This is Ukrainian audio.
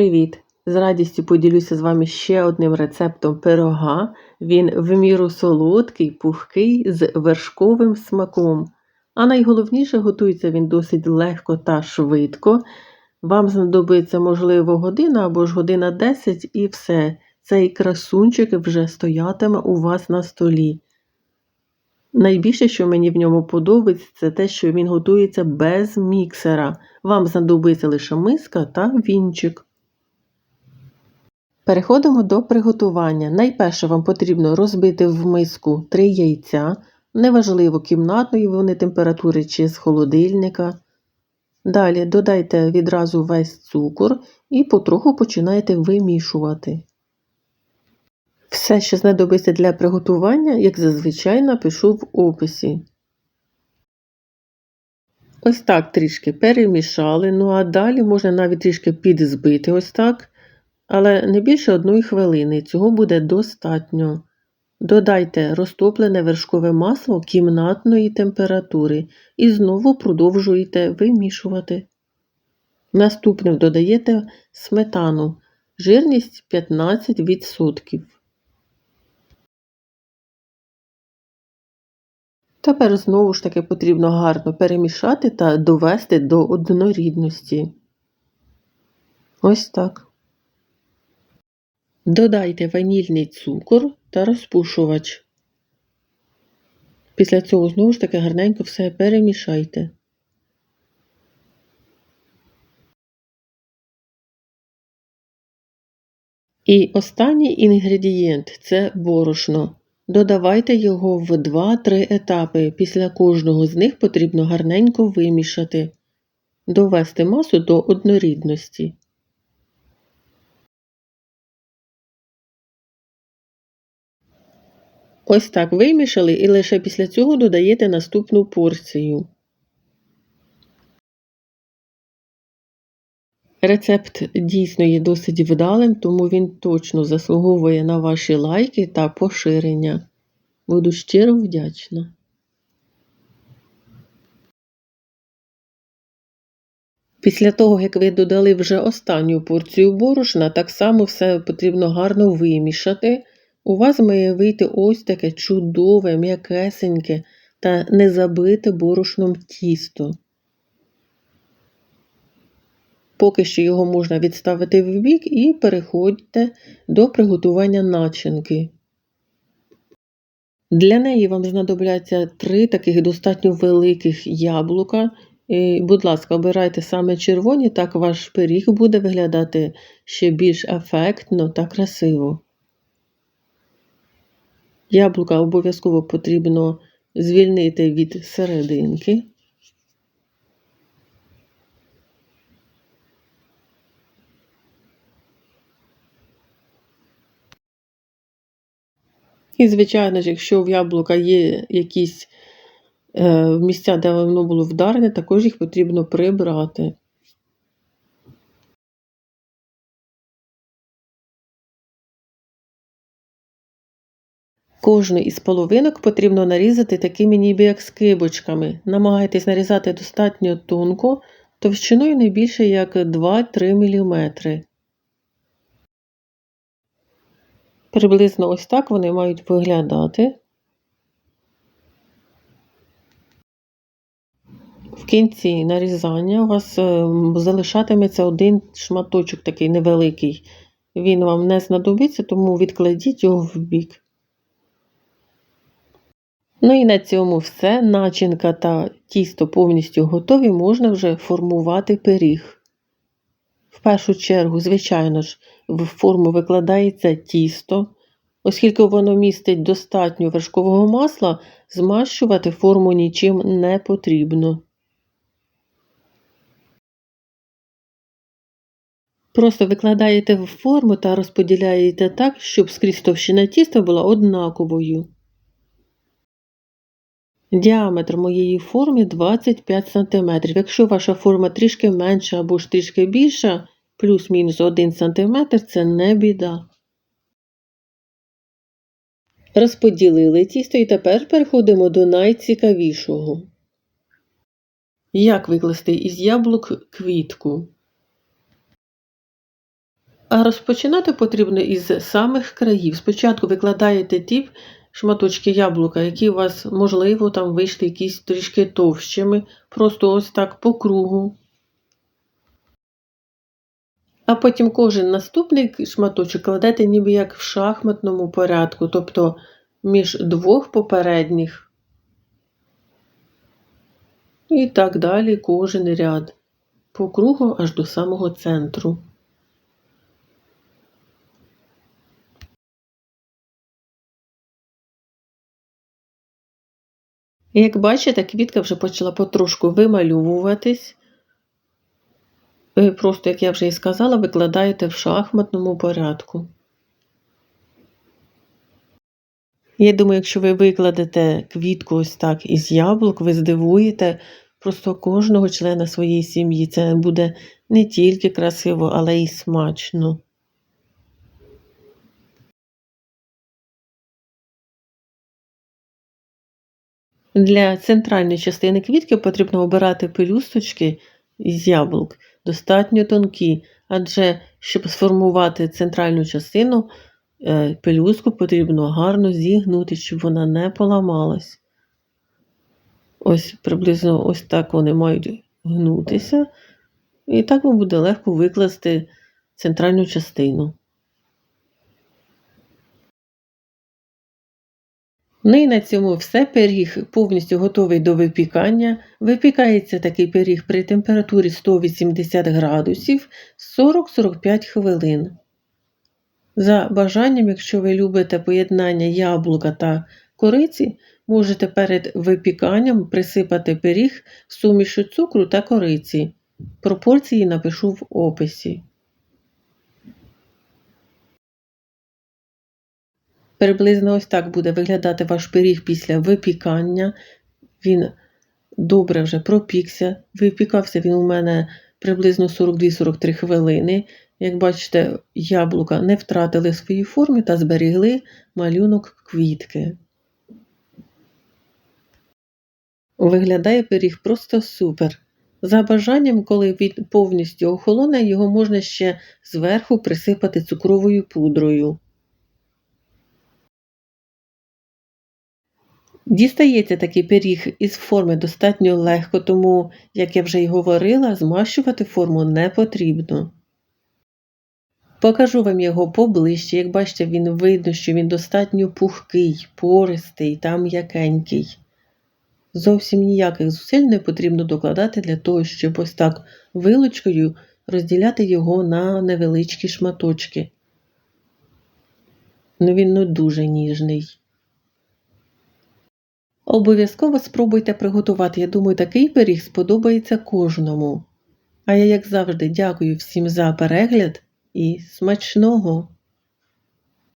Привіт! З радістю поділюся з вами ще одним рецептом пирога. Він в міру солодкий, пухкий, з вершковим смаком. А найголовніше, готується він досить легко та швидко. Вам знадобиться, можливо, година або ж година 10 і все. Цей красунчик вже стоятиме у вас на столі. Найбільше, що мені в ньому подобається, це те, що він готується без міксера. Вам знадобиться лише миска та вінчик. Переходимо до приготування. Найперше вам потрібно розбити в миску 3 яйця, неважливо кімнатної вони температури чи з холодильника. Далі додайте відразу весь цукор і потроху починайте вимішувати. Все, що знадобиться для приготування, як зазвичай напишу в описі. Ось так трішки перемішали, ну а далі можна навіть трішки підзбити ось так але не більше одної хвилини, цього буде достатньо. Додайте розтоплене вершкове масло кімнатної температури і знову продовжуєте вимішувати. Наступним додаєте сметану, жирність 15%. Тепер знову ж таки потрібно гарно перемішати та довести до однорідності. Ось так. Додайте ванільний цукор та розпушувач. Після цього знову ж таки гарненько все перемішайте. І останній інгредієнт це борошно. Додавайте його в 2-3 етапи. Після кожного з них потрібно гарненько вимішати, довести масу до однорідності. Ось так вимішали і лише після цього додаєте наступну порцію. Рецепт дійсно є досить вдалим, тому він точно заслуговує на ваші лайки та поширення. Буду щиро вдячна. Після того, як ви додали вже останню порцію борошна, так само все потрібно гарно вимішати. У вас має вийти ось таке чудове, м'якесеньке та незабите борошном тісто. Поки що його можна відставити в бік і переходьте до приготування начинки. Для неї вам знадобляться три таких достатньо великих яблука. І, Будь ласка, обирайте саме червоні, так ваш пиріг буде виглядати ще більш ефектно та красиво. Яблука обов'язково потрібно звільнити від серединки. І, звичайно ж, якщо в яблука є якісь е, місця, де воно було вдарене, також їх потрібно прибрати. Кожну із половинок потрібно нарізати такими ніби як скибочками. Намагайтесь нарізати достатньо тонко, товщиною не більше як 2-3 мм. Приблизно ось так вони мають виглядати. В кінці нарізання у вас е, залишатиметься один шматочок такий невеликий. Він вам не знадобиться, тому відкладіть його в бік. Ну і на цьому все. Начинка та тісто повністю готові, можна вже формувати пиріг. В першу чергу, звичайно ж, в форму викладається тісто, оскільки воно містить достатньо вершкового масла, змащувати форму нічим не потрібно. Просто викладаєте в форму та розподіляєте так, щоб скрізь товщина тіста була однаковою. Діаметр моєї форми 25 см. Якщо ваша форма трішки менша або ж трішки більша, плюс-мінус 1 см це не біда. Розподілили тісто і тепер переходимо до найцікавішого. Як викласти із яблук квітку? А розпочинати потрібно із самих країв. Спочатку викладаєте ті шматочки яблука, які у вас, можливо, там вийшли якісь трішки товщими, просто ось так по кругу. А потім кожен наступний шматочок кладете ніби як в шахматному порядку, тобто між двох попередніх. І так далі кожен ряд по кругу аж до самого центру. Як бачите, квітка вже почала потрошку вимальовуватись. Ви просто, як я вже і сказала, викладаєте в шахматному порядку. Я думаю, якщо ви викладете квітку ось так із яблук, ви здивуєте просто кожного члена своєї сім'ї. Це буде не тільки красиво, але й смачно. Для центральної частини квітки потрібно обирати пелюсточки із яблук достатньо тонкі, адже щоб сформувати центральну частину е, пелюстку потрібно гарно зігнути, щоб вона не поламалась. Ось приблизно ось так вони мають гнутися. І так вам буде легко викласти центральну частину. Ну на цьому все. Пиріг повністю готовий до випікання. Випікається такий пиріг при температурі 180 градусів 40-45 хвилин. За бажанням, якщо ви любите поєднання яблука та кориці, можете перед випіканням присипати пиріг сумішю цукру та кориці. Пропорції напишу в описі. Приблизно ось так буде виглядати ваш пиріг після випікання. Він добре вже пропікся. Випікався він у мене приблизно 42-43 хвилини. Як бачите, яблука не втратили свої форми та зберігли малюнок квітки. Виглядає пиріг просто супер. За бажанням, коли він повністю охолоне, його можна ще зверху присипати цукровою пудрою. Дістається такий пиріг із форми достатньо легко, тому, як я вже й говорила, змащувати форму не потрібно. Покажу вам його поближче, як бачите, він видно, що він достатньо пухкий, пористий та м'якенький. Зовсім ніяких зусиль не потрібно докладати для того, щоб ось так вилочкою розділяти його на невеличкі шматочки. Ну він ну дуже ніжний. Обов'язково спробуйте приготувати. Я думаю, такий пиріг сподобається кожному. А я, як завжди, дякую всім за перегляд і смачного!